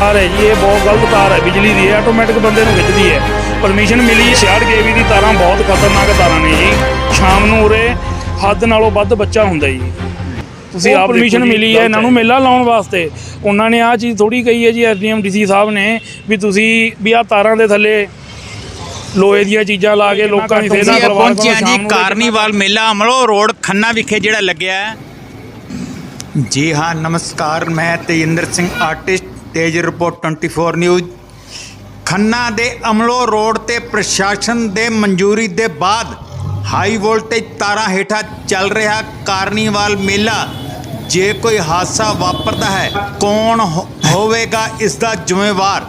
ਤਾਰ ਹੈ ਜੀ ਇਹ ਬਹੁਤ ਗਲਤ ਤਾਰ ਹੈ ਬਿਜਲੀ ਦੀ ਆਟੋਮੈਟਿਕ ਬੰਦੇ ਨੂੰ ਖਿੱਚਦੀ ਹੈ। ਪਰਮਿਸ਼ਨ ਮਿਲੀ 66 ਕੇਵੀ ਦੀ ਤਾਰਾਂ ਬਹੁਤ ਖਤਰਨਾਕ ਤਾਰਾਂ ਨੇ ਜੀ। ਸ਼ਾਮ ਨੂੰ ਉਰੇ ਹੱਦ ਨਾਲੋਂ ਵੱਧ ਬੱਚਾ ਹੁੰਦਾ ਜੀ। ਤੁਸੀਂ ਆਪ ਪਰਮਿਸ਼ਨ ਮਿਲੀ ਹੈ ਇਹਨਾਂ ਨੂੰ ਮੇਲਾ ਲਾਉਣ ਵਾਸਤੇ। ਉਹਨਾਂ ਨੇ ਆਹ ਚੀਜ਼ ਥੋੜੀ ਕਹੀ ਹੈ ਜੀ ਐਸਡੀਐਮ ਡੀਸੀ ਸਾਹਿਬ ਨੇ ਵੀ ਤੁਸੀਂ ਵੀ ਆਹ ਤਾਰਾਂ ਦੇ ਥੱਲੇ ਲੋਹੇ ਦੀਆਂ ਚੀਜ਼ਾਂ ਲਾ ਕੇ ਲੋਕਾਂ ਦੀ ਅਸੀਂ ਸੇਨਾ ਇਹ ਕਰਵਾ ਪਹੁੰਚੇ ਹਾਂ ਜੀ ਕਾਰਨੀਵਾਲ ਮੇਲਾ ਅਮਲੋ ਰੋਡ ਖੰਨਾ ਵਿਖੇ ਜਿਹੜਾ ਲੱਗਿਆ ਹੈ। ਜੀ ਹਾਂ ਨਮਸਕਾਰ ਮੈਂ Tejinder Singh artist Tej report 24 news Khanna ਦੇ ਅਮਲੋ ਰੋਡ ਤੇ ਪ੍ਰਸ਼ਾਸਨ ਦੇ ਮਨਜ਼ੂਰੀ ਦੇ ਬਾਅਦ ਹਾਈ ਵੋਲਟੇਜ ਤਾਰਾਂ ਹੇਠਾਂ ਚੱਲ ਰਿਹਾ ਕਾਰਨੀਵਾਲ ਮੇਲਾ। ਜੇ ਕੋਈ ਹਾਦਸਾ ਵਾਪਰਦਾ ਹੈ, ਕੌਣ ਹੋ- ਹੋਵੇਗਾ ਇਸ ਦਾ ਜ਼ਿੰਮੇਵਾਰ?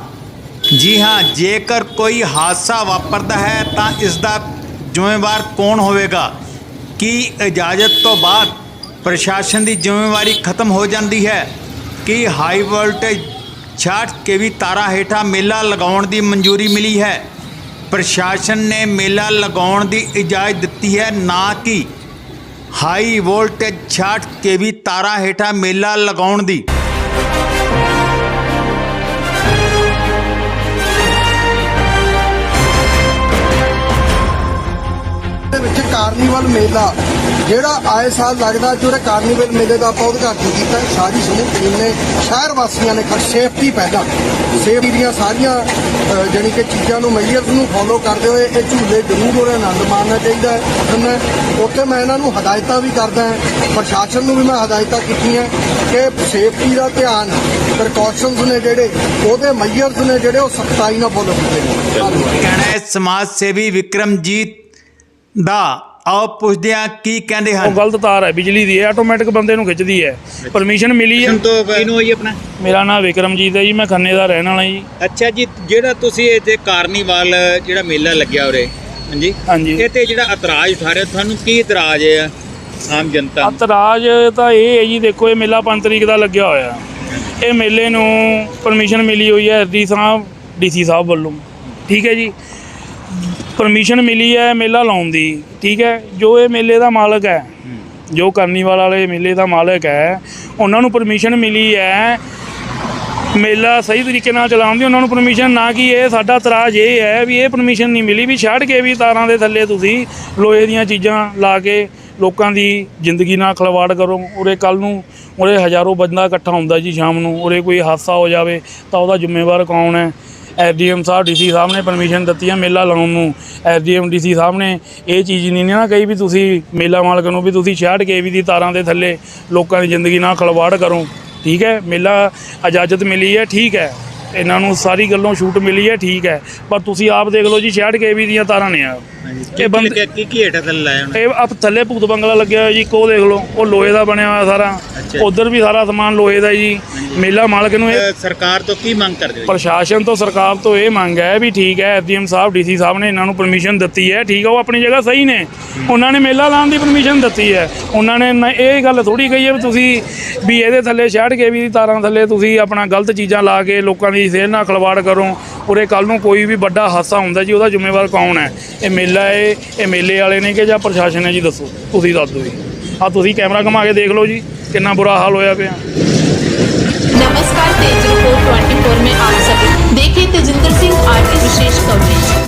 ਜੀ ਹਾਂ, ਜੇਕਰ ਕੋਈ ਹਾਦਸਾ ਵਾਪਰਦਾ ਹੈ, ਤਾਂ ਇਸ ਦਾ ਜ਼ਿੰਮੇਵਾਰ ਕੌਣ ਹੋਵੇਗਾ? ਕੀ ਇਜਾਜ਼ਤ ਤੋਂ ਬਾਅਦ ਪ੍ਰਸ਼ਾਸਨ ਦੀ ਜ਼ਿੰਮੇਵਾਰੀ ਖਤਮ ਹੋ ਜਾਂਦੀ ਹੈ? ਕਿ ਹਾਈ ਵੋਲਟੇਜ 66 ਕੇਵੀ ਤਾਰਾਂ ਹੇਠਾਂ ਮੇਲਾ ਲਗਾਉਣ ਦੀ ਮਨਜ਼ੂਰੀ ਮਿਲੀ ਹੈ। ਪ੍ਰਸ਼ਾਸਨ ਨੇ ਮੇਲਾ ਲਗਾਉਣ ਦੀ ਇਜਾਜ਼ਤ ਦਿੱਤੀ ਹੈ, ਨਾ ਕਿ ਹਾਈ ਵੋਲਟੇਜ 66 ਕੇਵੀ ਤਾਰਾਂ ਹੇਠਾਂ ਮੇਲਾ ਲਗਾਉਣ ਦੀ। ਕਾਰਨੀਵਲ ਮੇਲਾ ਜਿਹੜਾ ਆਏ ਸਾਲ ਲੱਗਦਾ ਜਿਹੜਾ ਕਾਰਨੀਵਲ ਮੇਲੇ ਦਾ ਆਪਾਂ ਉਦਘਾਟਨ ਕੀਤਾ। ਸਾਰੀ ਸਮੂਹ ਟੀਮ ਨੇ ਸ਼ਹਿਰ ਵਾਸੀਆਂ ਨੇ ਖਰ ਸੇਫਟੀ ਪਹਿਲਾਂ। ਸੇਫਟੀ ਦੀਆਂ ਸਾਰੀਆਂ ਅ, ਕਿ ਚੀਜ਼ਾਂ ਨੂੰ ਮੈਜਰਸ ਨੂੰ ਫੋਲੋ ਕਰਦੇ ਹੋਏ ਇਹ ਝੂਲੇ ਜ਼ਰੂਰ ਉਹਨੇ ਆਨੰਦ ਮਾਣਨਾ ਚਾਹੀਦਾ ਹੈ। ਮੈਂ ਉੱਥੇ ਮੈਂ ਇਹਨਾਂ ਨੂੰ ਹਦਾਇਤਾਂ ਵੀ ਕਰਦਾ ਹਾਂ ਪ੍ਰਸ਼ਾਸਨ ਨੂੰ ਵੀ ਮੈਂ ਹਦਾਇਤਾਂ ਕੀਤੀਆਂ ਕਿ ਸੇਫਟੀ ਦਾ ਧਿਆਨ ਪ੍ਰੀਕਾਸ਼ਨਸ ਨੇ ਜਿਹੜੇ ਉਹਦੇ ਮੈਜਰਸ ਨੇ ਜਿਹੜੇ ਉਹ ਸਖਤਾਈ ਨਾਲ ਫੋਲੋ ਕੀਤੇ ਨੇ ਕਹਿਣਾ ਹੈ ਸਮਾਜ ਸੇਵੀ ਵਿਕਰਮਜੀਤ ਦਾ ਆਓ ਪੁੱਛਦੇ ਹਾਂ ਕੀ ਕਹਿੰਦੇ ਉਹ ਹਨ ਗਲਤ ਤਾਰ ਹੈ ਬਿਜਲੀ ਦੀ ਆਟੋਮੈਟਿਕ ਬੰਦੇ ਨੂੰ ਖਿੱਚਦੀ ਹੈ। ਪਰਮਿਸ਼ਨ ਮਿਲੀ ਹੈ। ਕਿਨੂੰ ਹੋਈ ਆਪਣਾ? ਮੇਰਾ ਨਾਮ ਵਿਕਰਮਜੀਤ ਹੈ ਜੀ ਮੈਂ ਖੰਨੇ ਦਾ ਰਹਿਣ ਵਾਲਾ ਜੀ। ਅੱਛਾ ਜੀ ਜਿਹੜਾ ਤੁਸੀਂ ਇੱਥੇ ਕਾਰਨੀਵਾਲ ਜਿਹੜਾ ਮੇਲਾ ਲੱਗਿਆ ਉਰੇ ਹਾਂਜੀ? ਹਾਂਜੀ। ਇਹ ਤੇ ਜਿਹੜਾ ਇਤਰਾਜ਼ ਉਠਾ ਰਹੇ ਹੋ, ਤੁਹਾਨੂੰ ਕੀ ਇਤਰਾਜ਼ ਹੈ ਆਮ ਜਨਤਾ ਨੂੰ? ਅਤਰਾਜ ਤਾਂ ਇਹ ਹੈ ਜੀ ਦੇਖੋ ਇਹ ਮੇਲਾ 5 ਤਰੀਕ ਦਾ ਲੱਗਿਆ ਹੋਇਆ। ਇਹ ਮੇਲੇ ਨੂੰ ਪਰਮਿਸ਼ਨ ਮਿਲੀ ਹੋਈ ਹੈ ਡੀ ਸਾਹਿਬ ਡੀਸੀ ਸਾਹਿਬ ਵੱਲੋਂ। ਠੀਕ ਹੈ ਜੀ? ਪਰਮਿਸ਼ਨ ਮਿਲੀ ਹੈ ਮੇਲਾ ਲਾਉਣ ਦੀ, ਠੀਕ ਹੈ? ਜੋ ਇਹ ਮੇਲੇ ਦਾ ਮਾਲਕ ਹੈ, ਜੋ ਕਰਨੀਵਾਲ ਵਾਲੇ ਮੇਲੇ ਦਾ ਮਾਲਕ ਹੈ, ਉਹਨਾਂ ਨੂੰ ਪਰਮਿਸ਼ਨ ਮਿਲੀ ਹੈ ਮੇਲਾ ਸਹੀ ਤਰੀਕੇ ਨਾਲ ਚਲਾਉਣ ਦੀ, ਉਹਨਾਂ ਨੂੰ ਪਰਮਿਸ਼ਨ ਨਾ ਕਿ ਇਹ ਸਾਡਾ ਤਰਾਜ ਇਹ ਹੈ ਵੀ ਇਹ ਪਰਮਿਸ਼ਨ ਨਹੀਂ ਮਿਲੀ, ਵੀ ਛੱਡ ਕੇ ਵੀ ਤਾਰਾਂ ਦੇ ਥੱਲੇ ਤੁਸੀਂ ਲੋਹੇ ਦੀਆਂ ਚੀਜ਼ਾਂ ਲਾ ਕੇ ਲੋਕਾਂ ਦੀ ਜ਼ਿੰਦਗੀ ਨਾਲ ਖਿਲਵਾੜ ਕਰੋ। ਉਰੇ ਕੱਲ ਨੂੰ ਉਰੇ ਹਜ਼ਾਰੋਂ ਬੰਦਾ ਇਕੱਠਾ ਹੁੰਦਾ ਜੀ ਸ਼ਾਮ ਨੂੰ, ਉਰੇ ਕੋਈ ਹਾਦਸਾ ਹੋ ਜਾਵੇ ਤਾਂ ਉਹਦਾ ਜ਼ਿੰਮੇਵਾਰ ਕੌਣ ਹੈ? ਐਸਡੀਐਮ ਸਾਹਿਬ ਡੀਸੀ ਸਾਹਿਬ ਨੇ ਪਰਮਿਸ਼ਨ ਦਿੱਤੀ ਹੈ ਮੇਲਾ ਲਾਉਣ ਨੂੰ। ਐਸਡੀਐਮ ਡੀਸੀ ਸਾਹਿਬ ਨੇ ਇਹ ਚੀਜ਼ ਨਹੀਂ ਨਾ ਕਹੀ ਵੀ ਤੁਸੀਂ ਮੇਲਾ ਮਾਲਕ ਨੂੰ ਵੀ ਤੁਸੀਂ 66 ਕੇਵੀ ਦੀ ਤਾਰਾਂ ਦੇ ਥੱਲੇ ਲੋਕਾਂ ਦੀ ਜ਼ਿੰਦਗੀ ਨਾਲ ਖਲਵਾੜ ਕਰੋ। ਠੀਕ ਹੈ, ਮੇਲਾ ਇਜਾਜ਼ਤ ਮਿਲੀ ਹੈ, ਠੀਕ ਹੈ। ਇਹਨਾਂ ਨੂੰ ਸਾਰੀ ਗੱਲੋਂ ਛੂਟ ਮਿਲੀ ਹੈ, ਠੀਕ ਹੈ। ਪਰ ਤੁਸੀਂ ਆਪ ਦੇਖ ਲਓ ਜੀ 66 ਕੇਵੀ ਦੀਆਂ ਤਾਰਾਂ ਨੇ ਆ ਇਹ ਬੰਦ- ਕੀ ਕੀ ਹੇਠਾਂ ਥੱਲੇ ਲਾਇਆ ਉਹਨੇ? ਇਹ ਆਪ ਥੱਲੇ ਭੂਤ ਬੰਗਲਾ ਲੱਗਿਆ ਹੋਇਆ ਜੀ ਕੋ ਦੇਖ ਲਓ ਉਹ ਲੋਹੇ ਦਾ ਬਣਿਆ ਹੋਇਆ ਸਾਰਾ। ਅੱਛਾ। ਉਧਰ ਵੀ ਸਾਰਾ ਸਮਾਨ ਲੋਹੇ ਦਾ ਜੀ ਮੇਲਾ ਮਾਲਕ ਨੂੰ ਇਹ ਅਹ ਸਰਕਾਰ ਤੋਂ ਕੀ ਮੰਗ ਕਰਦੇ ਹੋ? ਪ੍ਰਸ਼ਾਸਨ ਤੋਂ ਸਰਕਾਰ ਤੋਂ ਇਹ ਮੰਗ ਹੈ ਵੀ ਠੀਕ ਹੈ ਐਸਡੀਐਮ ਸਾਹਿਬ ਡੀਸੀ ਸਾਹਿਬ ਨੇ ਇਹਨਾਂ ਨੂੰ ਪਰਮਿਸ਼ਨ ਦਿੱਤੀ ਹੈ ਠੀਕ ਹੈ ਉਹ ਆਪਣੀ ਜਗ੍ਹਾ ਸਹੀ ਨੇ। ਉਹਨਾਂ ਨੇ ਮੇਲਾ ਲਾਉਣ ਦੀ ਪਰਮਿਸ਼ਨ ਦਿੱਤੀ ਹੈ। ਉਹਨਾਂ ਨੇ ਨਾ ਇਹ ਗੱਲ ਥੋੜੀ ਕਹੀ ਹੈ ਵੀ ਤੁਸੀਂ ਵੀ ਇਹਦੇ ਥੱਲੇ ਛੱਡ ਕੇ ਵੀ ਤਾਰਾਂ ਥੱਲੇ ਤੁਸੀਂ ਆਪਣਾ ਗਲਤ ਚੀਜ਼ਾਂ ਲਾ ਕੇ ਲੋਕਾਂ ਦੀ ਸਿਹਤ ਨਾਲ ਖਿਲਵਾੜ ਕਰੋ। ਉਰੇ ਕੱਲ ਨੂੰ ਕੋਈ ਵੀ ਵੱਡਾ ਹਾਦਸਾ ਹੁੰਦਾ ਜੀ ਉਹਦਾ ਜ਼ਿੰਮੇਵਾਰ ਕੌਣ ਹੈ ਇਹ ਮੇਲਾ ਹੈ ਇਹ ਮੇਲੇ ਵਾਲੇ ਨੇ ਕਿ ਜਾਂ ਪ੍ਰਸ਼ਾਸਨ ਹੈ ਜੀ ਦੱਸੋ ਤੁਸੀਂ ਦੱਸ ਦਿਓ ਜੀ ਆ ਤੁਸੀਂ ਕੈਮਰਾ ਘੁਮਾ ਕੇ ਦੇਖ ਲਓ ਜੀ ਕਿੰਨਾ ਬੁਰਾ ਹਾਲ ਹੋਇਆ ਪਿਆ नमस्कार तेज रिपोर्ट 24 में आप सभी देखें तेजिंदर सिंह आर्टिस्ट विशेष कवरेज